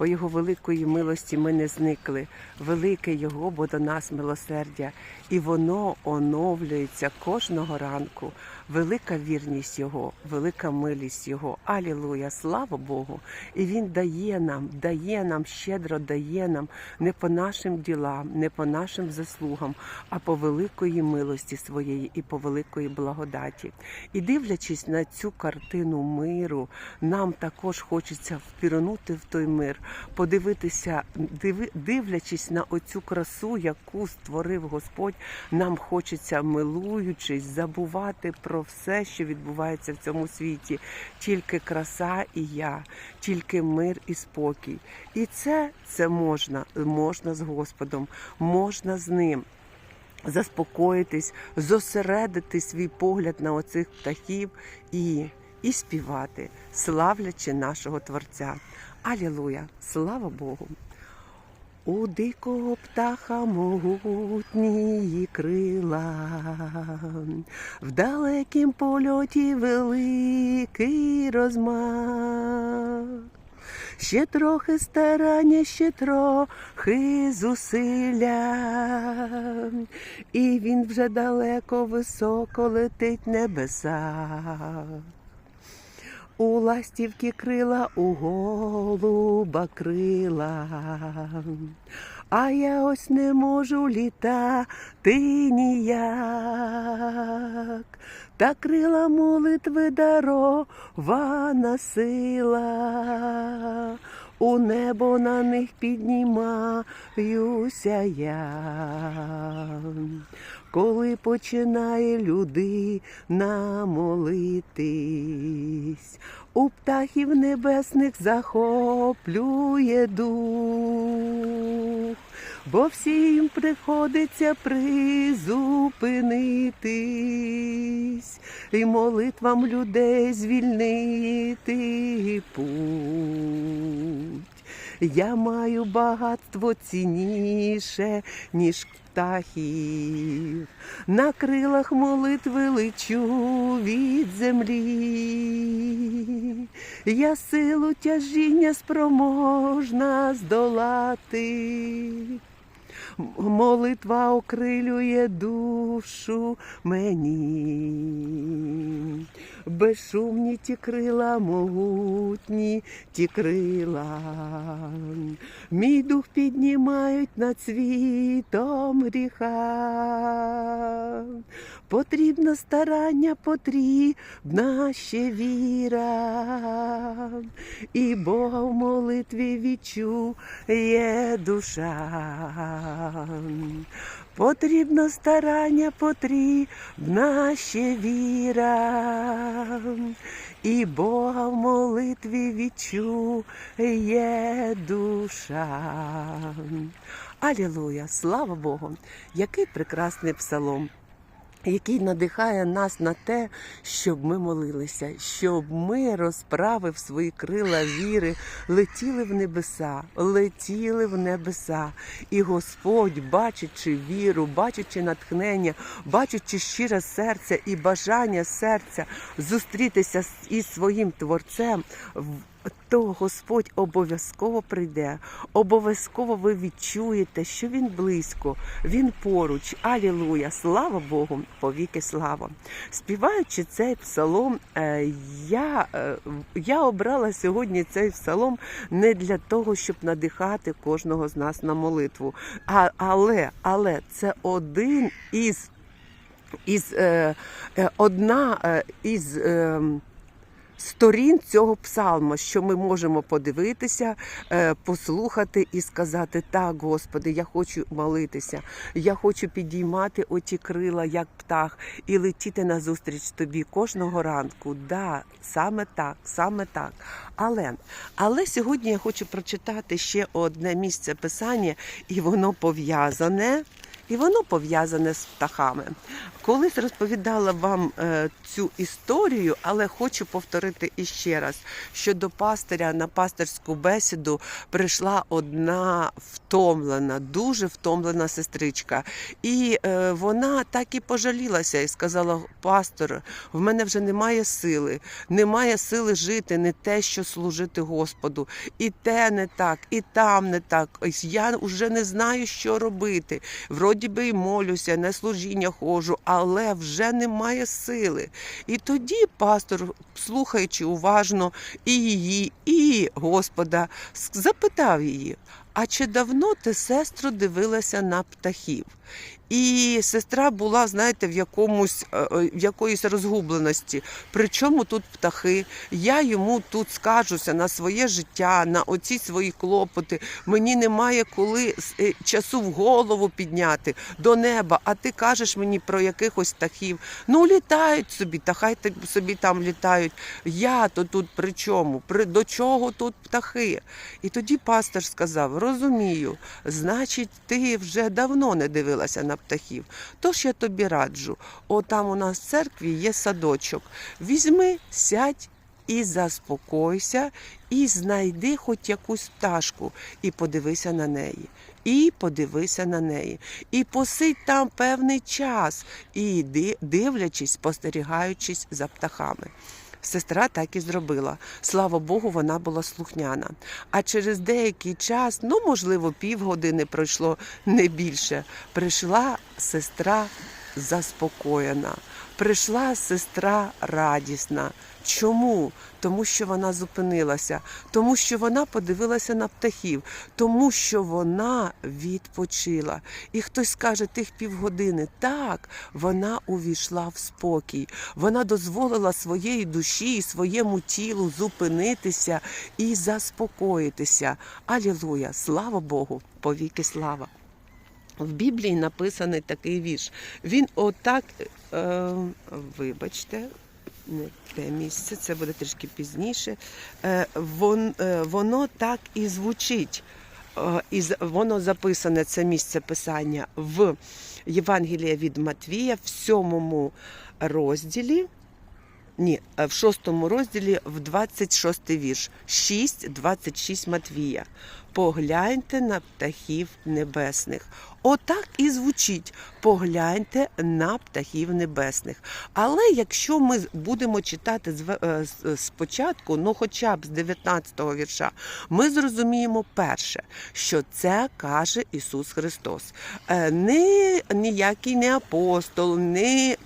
По Його великої милості ми не зникли. Велике Його, бо до нас милосердя, і воно оновлюється кожного ранку. Велика вірність Його, велика милість Його. Алілуя! Слава Богу! І Він дає нам, дає нам, щедро дає нам не по нашим ділам, не по нашим заслугам, а по великої милості своєї і по великої благодаті. І дивлячись на цю картину миру, нам також хочеться впірнути в той мир, подивитися, диви, дивлячись на оцю красу, яку створив Господь, нам хочеться, милуючись, забувати про все, що відбувається в цьому світі. Тільки краса і я, тільки мир і спокій. І це, це можна, можна з Господом, можна з ним заспокоїтись, зосередити свій погляд на оцих птахів і, і співати, славлячи нашого Творця. Алілуя! Слава Богу! У дикого птаха могутні крила, в далекім польоті великий розмах. Ще трохи старання, ще трохи зусилля, і він вже далеко високо летить небеса. У ластівки крила, у голуба крила, а я ось не можу літати ніяк. Та крила молитви дарована сила, у небо на них піднімаюся я. Коли починає людина молитись, у птахів небесних захоплює дух, бо всім приходиться призупинитись і молитвам людей звільнити путь. Я маю багатство цінніше, ніж птахів. На крилах молитви лечу від землі. Я силу тяжіння спроможна здолати. Молитва окрилює душу мені. Безшумні ті крила, могутні ті крила. Мій дух піднімають над світом гріха. Потрібно старання, потрібна ще віра. І Бога в молитві відчує душа. Потрібно старання, потрібна ще віра. І Бога в молитві відчує душа. Алілуя! Слава Богу! Який прекрасний псалом! Який надихає нас на те, щоб ми молилися, щоб ми, розправив свої крила віри, летіли в небеса, летіли в небеса. І Господь, бачачи віру, бачачи натхнення, бачачи щире серце і бажання серця зустрітися із своїм творцем. То Господь обов'язково прийде, обов'язково ви відчуєте, що Він близько, Він поруч. Алілуя! Слава Богу! Повіки слава! Співаючи цей псалом, е, я, е, я обрала сьогодні цей псалом не для того, щоб надихати кожного з нас на молитву. А, але, але це один із, із е, е, одна із. Е, сторін цього псалма, що ми можемо подивитися, е, послухати і сказати: так, Господи, я хочу молитися, я хочу підіймати оті крила, як птах, і летіти назустріч тобі кожного ранку. Да, саме так, саме так. Але, але сьогодні я хочу прочитати ще одне місце писання, і воно пов'язане і воно пов'язане з птахами. Колись розповідала вам е, цю історію, але хочу повторити іще раз, що до пастиря на пастирську бесіду прийшла одна втомлена, дуже втомлена сестричка. І е, вона так і пожалілася і сказала: пастор, в мене вже немає сили, немає сили жити, не те, що служити Господу. І те не так, і там не так. Я вже не знаю, що робити. Вроді би й молюся, на служіння ходжу, але вже немає сили. І тоді пастор, слухаючи уважно і її, і Господа, запитав її: А чи давно ти, сестро, дивилася на птахів? І сестра була, знаєте, в якомусь е, е, в якоїсь розгубленості. Причому тут птахи? Я йому тут скажуся на своє життя, на оці свої клопоти. Мені немає коли е, часу в голову підняти до неба. А ти кажеш мені про якихось птахів. Ну літають собі, та хай собі там літають. Я то тут при чому? При до чого тут птахи? І тоді пастор сказав: розумію, значить, ти вже давно не дивилася на птахів. Тож я тобі раджу. О, там у нас в церкві є садочок. Візьми, сядь і заспокойся, і знайди хоч якусь пташку, і подивися на неї. І подивися на неї. І посидь там певний час, і ди- дивлячись, спостерігаючись за птахами. Сестра так і зробила. Слава Богу, вона була слухняна. А через деякий час, ну можливо, півгодини пройшло не більше. Прийшла сестра заспокоєна. Прийшла сестра радісна. Чому? Тому що вона зупинилася, тому що вона подивилася на птахів, тому що вона відпочила. І хтось скаже тих півгодини. Так, вона увійшла в спокій. Вона дозволила своєї душі і своєму тілу зупинитися і заспокоїтися. Алілуя! Слава Богу! Повіки слава! В Біблії написаний такий вірш. Він отак, е, вибачте, не те місце, це буде трішки пізніше. Е, вон, е, воно так і звучить. Е, і воно записане, це місце писання в Євангелія від Матвія в сьомому розділі. Ні, е, в шостому розділі в 26 вірш. 6, 26 Матвія. Погляньте на птахів небесних. Отак і звучить. Погляньте на птахів небесних. Але якщо ми будемо читати з, е, спочатку, ну хоча б з 19 вірша, ми зрозуміємо перше, що це каже Ісус Христос. Е, Не ніякий не апостол, не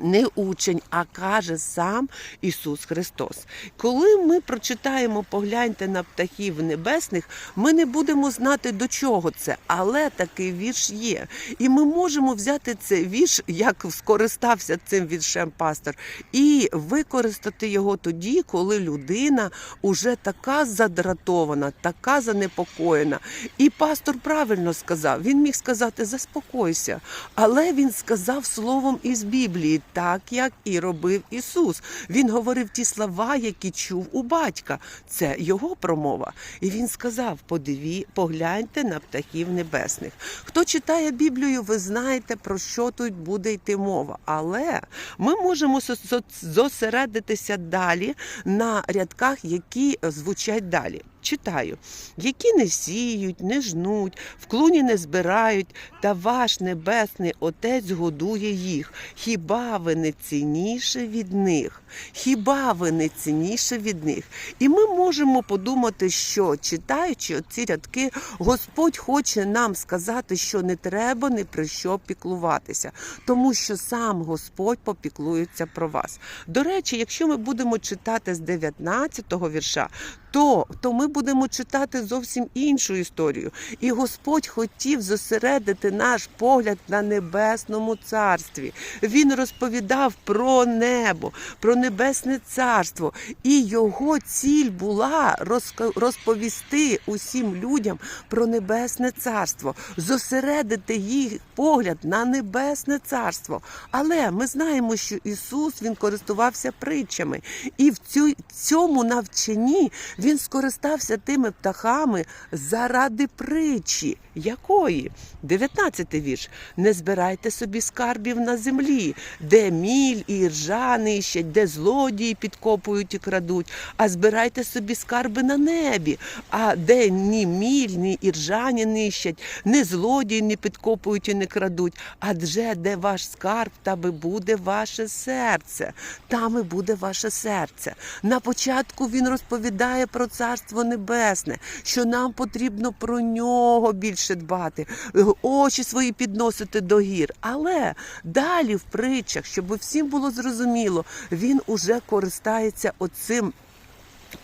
не учень, а каже сам Ісус Христос. Коли ми прочитаємо погляньте на птахів небесних, ми не будемо знати до чого це, але такий вірш є. І ми можемо взяти цей вірш, як скористався цим віршем пастор, і використати його тоді, коли людина уже така задратована, така занепокоєна. І пастор правильно сказав. Він міг сказати заспокойся, але він сказав словом із Біблії, так як і робив Ісус. Він говорив ті слова, які чув у батька. Це його промова. І він сказав: подиві, погляньте на птахів небесних. Хто читає Біблію, ви знаєте, про що тут буде йти мова. Але ми можемо зосередитися далі на рядках, які звучать далі. Читаю, які не сіють, не жнуть, в клуні не збирають, та ваш небесний Отець годує їх. Хіба ви не цінніше від них? Хіба ви не цінніше від них? І ми можемо подумати, що читаючи ці рядки, Господь хоче нам сказати, що не треба ні про що піклуватися, тому що сам Господь попіклується про вас. До речі, якщо ми будемо читати з 19-го вірша, то, то ми будемо читати зовсім іншу історію. І Господь хотів зосередити наш погляд на небесному царстві. Він розповідав про небо, про небесне царство. І його ціль була розповісти усім людям про небесне царство, зосередити їх погляд на небесне царство. Але ми знаємо, що Ісус він користувався притчами, і в цьому навчанні він скористався тими птахами заради притчі, Якої? 19 вірш. Не збирайте собі скарбів на землі, де міль і ржа нищать, де злодії підкопують і крадуть, а збирайте собі скарби на небі, а де ні міль, ні іржа не нищать, ні злодії не підкопують і не крадуть. Адже де ваш скарб, там і буде ваше серце. Там і буде ваше серце. На початку він розповідає про царство небесне, що нам потрібно про нього більше дбати, е, очі свої підносити до гір. Але далі в притчах, щоб всім було зрозуміло, він уже користається оцим.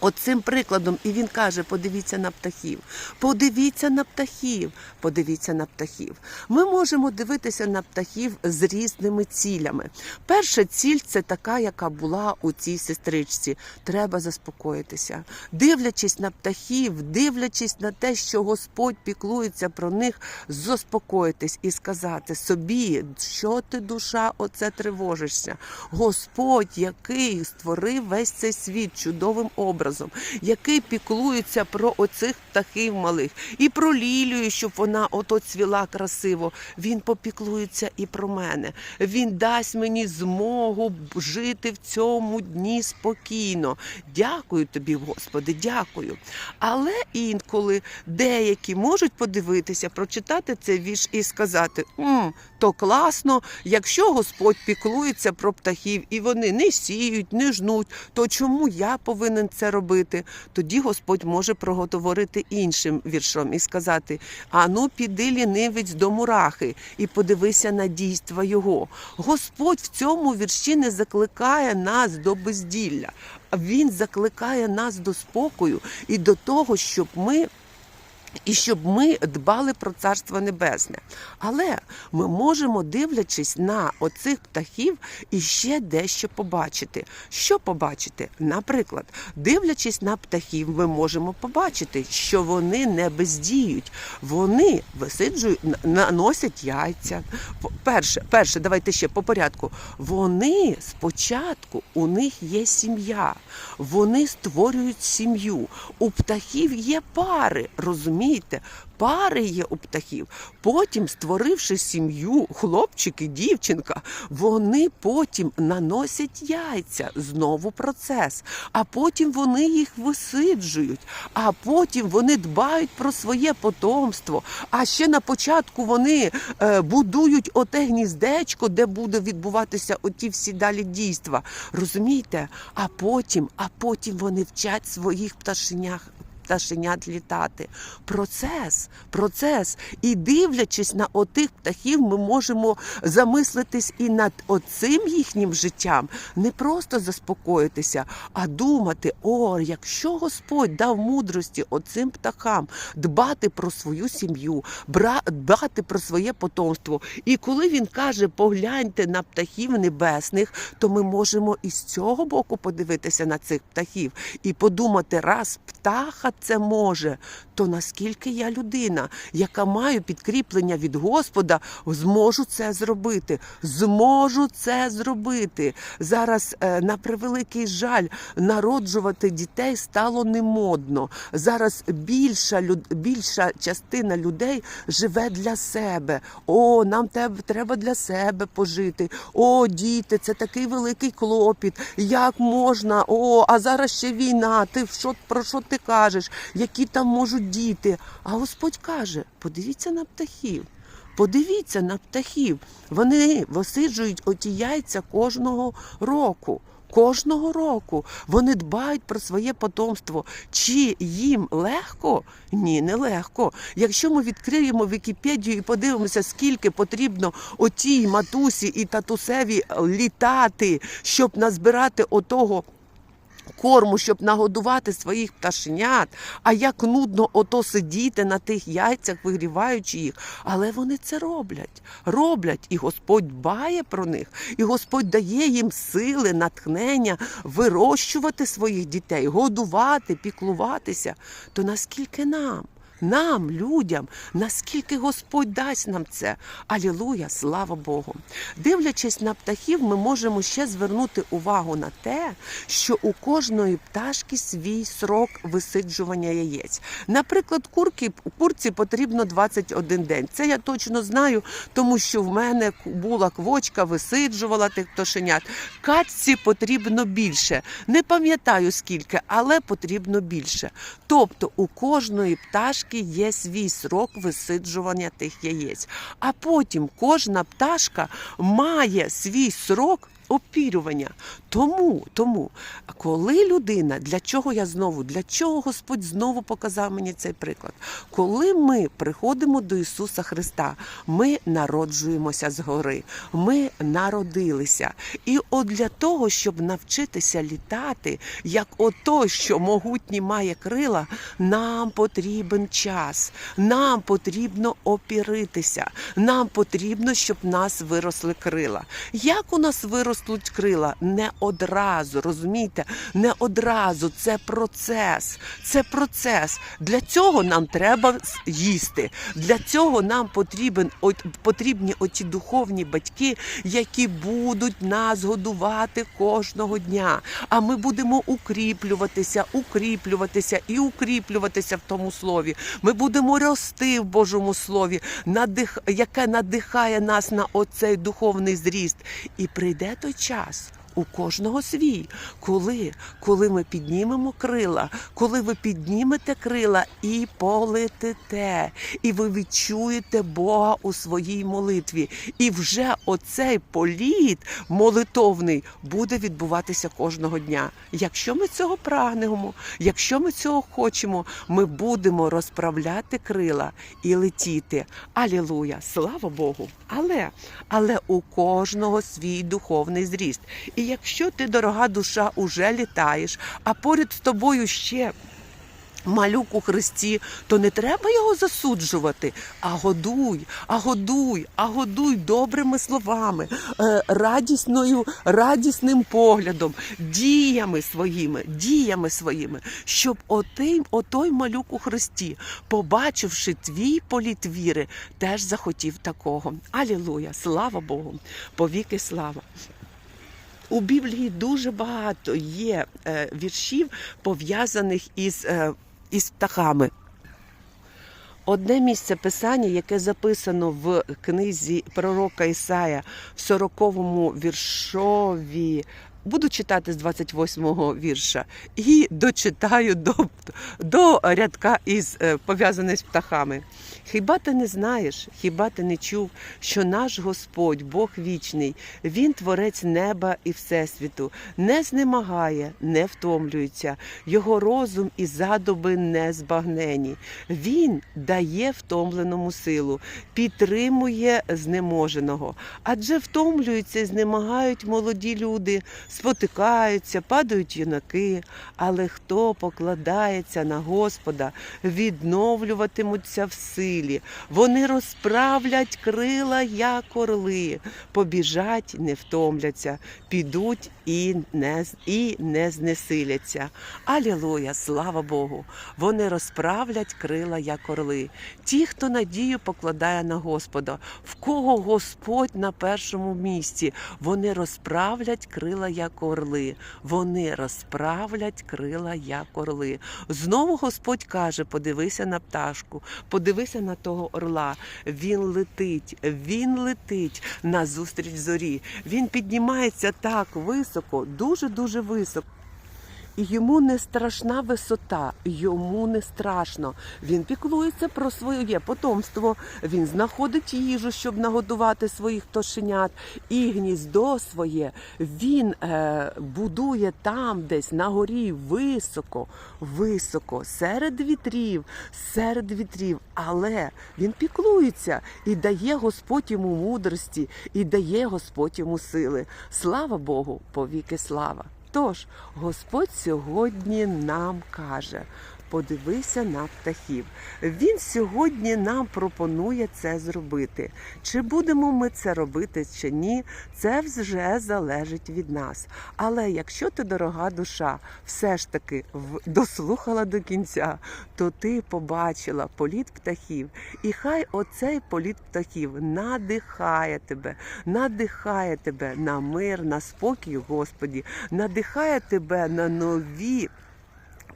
Оцим прикладом, і він каже: подивіться на птахів, подивіться на птахів, подивіться на птахів. Ми можемо дивитися на птахів з різними цілями. Перша ціль це така, яка була у цій сестричці. Треба заспокоїтися. Дивлячись на птахів, дивлячись на те, що Господь піклується про них, заспокоїтись і сказати собі, що ти душа, оце тривожишся. Господь, який створив весь цей світ чудовим образом, який піклується про оцих птахів малих, і про лілію, щоб вона ото цвіла красиво. Він попіклується і про мене. Він дасть мені змогу жити в цьому дні спокійно. Дякую тобі, Господи, дякую. Але інколи деякі можуть подивитися, прочитати цей вірш і сказати: «М, то класно, якщо Господь піклується про птахів і вони не сіють, не жнуть, то чому я повинен це робити? Тоді Господь може проговорити іншим віршом і сказати: А ну піди лінивець до мурахи і подивися на дійства його. Господь в цьому вірші не закликає нас до безділля. Він закликає нас до спокою і до того, щоб ми і щоб ми дбали про царство небесне. Але ми можемо, дивлячись на оцих птахів, іще дещо побачити. Що побачити? Наприклад, дивлячись на птахів, ми можемо побачити, що вони не бездіють. Вони висиджують, наносять яйця. Перше, перше, давайте ще по порядку. Вони спочатку у них є сім'я, вони створюють сім'ю. У птахів є пари, розумієте? Пари є у птахів. Потім, створивши сім'ю, хлопчик і дівчинка, вони потім наносять яйця. Знову процес. А потім вони їх висиджують. А потім вони дбають про своє потомство. А ще на початку вони е, будують оте гніздечко, де буде відбуватися оті всі далі дійства. Розумієте? А потім, а потім вони вчать своїх пташенях. Пташенят літати. Процес, процес. І дивлячись на отих птахів, ми можемо замислитись і над оцим їхнім життям, не просто заспокоїтися, а думати: о, якщо Господь дав мудрості оцим птахам дбати про свою сім'ю, дбати про своє потомство. І коли він каже, погляньте на птахів небесних, то ми можемо і з цього боку подивитися на цих птахів і подумати, раз птаха це може, то наскільки я людина, яка маю підкріплення від Господа, зможу це зробити. Зможу це зробити. Зараз, е, на превеликий жаль, народжувати дітей стало немодно. Зараз більша, більша частина людей живе для себе. О, нам треба для себе пожити. О, діти, це такий великий клопіт. Як можна? О, а зараз ще війна. Ти що про що ти кажеш? Які там можуть діти? А Господь каже: подивіться на птахів. Подивіться на птахів. Вони висиджують оті яйця кожного року. Кожного року вони дбають про своє потомство. Чи їм легко? Ні, не легко. Якщо ми відкриємо Вікіпедію і подивимося, скільки потрібно отій матусі і татусеві літати, щоб назбирати отого. Корму, щоб нагодувати своїх пташенят, а як нудно ото сидіти на тих яйцях, вигріваючи їх. Але вони це роблять. Роблять, і Господь дбає про них, і Господь дає їм сили, натхнення вирощувати своїх дітей, годувати, піклуватися. То наскільки нам? Нам, людям, наскільки Господь дасть нам це. Алілуя, слава Богу. Дивлячись на птахів, ми можемо ще звернути увагу на те, що у кожної пташки свій срок висиджування яєць. Наприклад, курки курці потрібно 21 день. Це я точно знаю, тому що в мене була квочка, висиджувала тих пташенят. Качці потрібно більше. Не пам'ятаю скільки, але потрібно більше. Тобто у кожної пташки є свій срок висиджування тих яєць. А потім кожна пташка має свій срок. Опірювання. Тому, тому, коли людина, для чого я знову, для чого Господь знову показав мені цей приклад? Коли ми приходимо до Ісуса Христа, ми народжуємося згори, ми народилися. І от для того, щоб навчитися літати, як ото, що могутній має крила, нам потрібен час, нам потрібно опіритися, нам потрібно, щоб нас виросли крила. Як у нас виростуть крила? Не одразу, розумієте? Не одразу. Це процес. Це процес. Для цього нам треба їсти. Для цього нам потрібен от, потрібні оті духовні батьки, які будуть нас годувати кожного дня. А ми будемо укріплюватися, укріплюватися і укріплюватися в тому слові. Ми будемо рости в Божому слові, надих, яке надихає нас на оцей духовний зріст. І прийде той час. У кожного свій, коли, коли ми піднімемо крила, коли ви піднімете крила і полетите, і ви відчуєте Бога у своїй молитві. І вже оцей політ молитовний буде відбуватися кожного дня. Якщо ми цього прагнемо, якщо ми цього хочемо, ми будемо розправляти крила і летіти. Алілуя! Слава Богу! Але, але у кожного свій духовний зріст. І якщо ти, дорога душа, уже літаєш, а поряд з тобою ще малюк у Христі, то не треба його засуджувати, а годуй, а годуй, а годуй добрими словами, е, радісною, радісним поглядом, діями своїми, діями своїми, щоб отий, отой малюк у Христі, побачивши твій політ віри, теж захотів такого. Алілуя! Слава Богу! Повіки слава! У Біблії дуже багато є е, віршів, пов'язаних із, е, із птахами. Одне місце писання, яке записано в книзі пророка Ісая в 40-му віршові. Буду читати з 28-го вірша і дочитаю до, до рядка із е, пов'язаний з птахами. Хіба ти не знаєш, хіба ти не чув, що наш Господь, Бог вічний, Він творець неба і всесвіту, не знемагає, не втомлюється, його розум і задуби не збагнені. Він дає втомленому силу, підтримує знеможеного, адже втомлюються і знемагають молоді люди, спотикаються, падають юнаки. Але хто покладається на Господа, відновлюватимуться в силі. Вони розправлять крила, як орли, побіжать, не втомляться, підуть і не, і не знесиляться. Алілуя, слава Богу! Вони розправлять крила, як орли. Ті, хто надію покладає на Господа, в кого Господь на першому місці, вони розправлять крила, як орли. Вони розправлять крила, як орли. Знову Господь каже: подивися на пташку, подивися на того орла. Він летить, він летить назустріч зорі. Він піднімається так високо, дуже дуже високо. Йому не страшна висота, йому не страшно. Він піклується про своє потомство. Він знаходить їжу, щоб нагодувати своїх пташенят, і гніздо своє він е, будує там, десь на горі, високо, високо, серед вітрів, серед вітрів. Але він піклується і дає Господь йому мудрості, і дає Господь йому сили. Слава Богу, повіки слава. Тож Господь сьогодні нам каже: подивися на птахів. Він сьогодні нам пропонує це зробити. Чи будемо ми це робити чи ні, це вже залежить від нас. Але якщо ти, дорога душа, все ж таки дослухала до кінця, то ти побачила політ птахів. І хай оцей політ птахів надихає тебе, надихає тебе на мир, на спокій, Господі, надихає тебе на нові.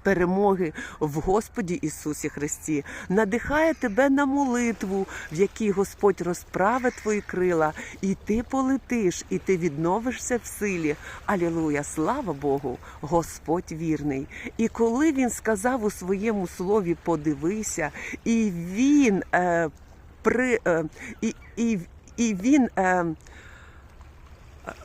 Перемоги в Господі Ісусі Христі надихає тебе на молитву, в якій Господь розправить твої крила, і ти полетиш, і ти відновишся в силі. Алілуя! Слава Богу! Господь вірний. І коли він сказав у своєму слові подивися, і він е, при е, і, і, і він. Е,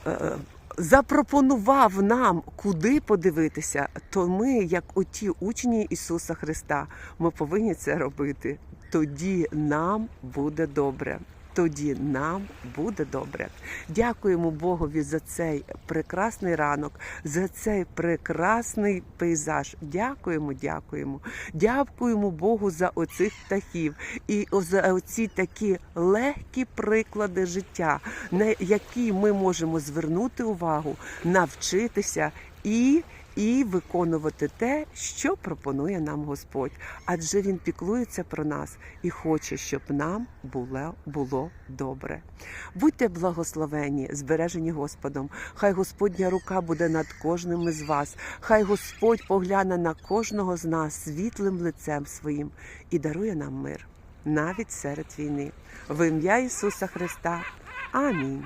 е, запропонував нам, куди подивитися, то ми, як оті учні Ісуса Христа, ми повинні це робити. Тоді нам буде добре. Тоді нам буде добре. Дякуємо Богові за цей прекрасний ранок, за цей прекрасний пейзаж. Дякуємо, дякуємо. Дякуємо Богу за оцих птахів і за оці такі легкі приклади життя, на які ми можемо звернути увагу, навчитися і. І виконувати те, що пропонує нам Господь, адже Він піклується про нас і хоче, щоб нам було, було добре. Будьте благословені, збережені Господом. Хай Господня рука буде над кожним із вас. Хай Господь погляне на кожного з нас світлим лицем своїм і дарує нам мир навіть серед війни. В ім'я Ісуса Христа. Амінь.